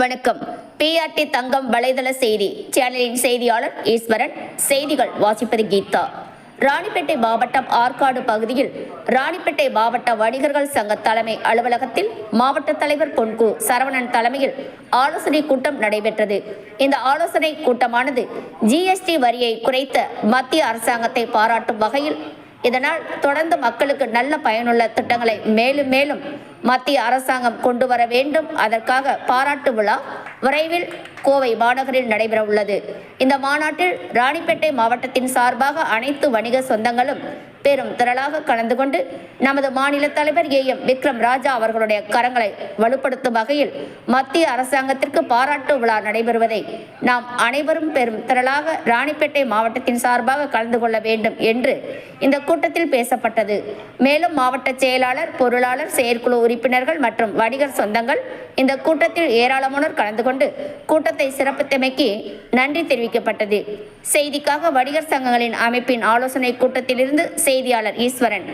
வணக்கம். பிஆர்டி தங்கம் வலைதள செய்தி. சேனலின் செய்தியாளர் ஈஸ்வரன். செய்திகள் வாசிப்பது கீதா. ராணிப்பேட்டை மாவட்டம் ஆற்காடு பகுதியில் ராணிப்பேட்டை மாவட்ட வணிகர்கள் சங்க தலைமை அலுவலகத்தில் மாவட்ட தலைவர் பொன்கு சரவணன் தலைமையில் ஆலோசனை கூட்டம் நடைபெற்றது. இந்த ஆலோசனை கூட்டமானது ஜிஎஸ்டி வரியை குறைத்த மத்திய அரசாங்கத்தை பாராட்டும் வகையில் இதனால் தொடர்ந்து மக்களுக்கு நல்ல பயனுள்ள திட்டங்களை மேலும் மேலும் மத்திய அரசாங்கம் கொண்டு வர வேண்டும். அதற்காக பாராட்டு விழா விரைவில் கோவை மாநகரில் நடைபெற உள்ளது. இந்த மாநாட்டில் ராணிப்பேட்டை மாவட்டத்தின் சார்பாக அனைத்து வணிக சொந்தங்களும் பெரும் திரளாக கலந்து கொண்டு நமது மாநில தலைவர் ஏ எம் விக்ரம் ராஜா அவர்களுடைய கரங்களை வலுப்படுத்தும் வகையில் மத்திய அரசாங்கத்திற்கு பாராட்டு விழா நடைபெறுவதை நாம் அனைவரும் பெரும் திரளாக ராணிப்பேட்டை மாவட்டத்தின் சார்பாக கலந்து கொள்ள வேண்டும் என்று இந்த கூட்டத்தில் பேசப்பட்டது. மேலும் மாவட்ட செயலாளர் பொருளாளர் செயற்குழு உறுப்பினர்கள் மற்றும் வணிகர் சொந்தங்கள் இந்த கூட்டத்தில் ஏராளமானோர் கலந்து கொண்டு கூட்டத்தை சிறப்பித்தமைக்கு நன்றி தெரிவிக்கப்பட்டது. செய்திக்காக வணிகர் சங்கங்களின் அமைப்பின் ஆலோசனை கூட்டத்திலிருந்து செய்தியாளர் ஈஸ்வரன்.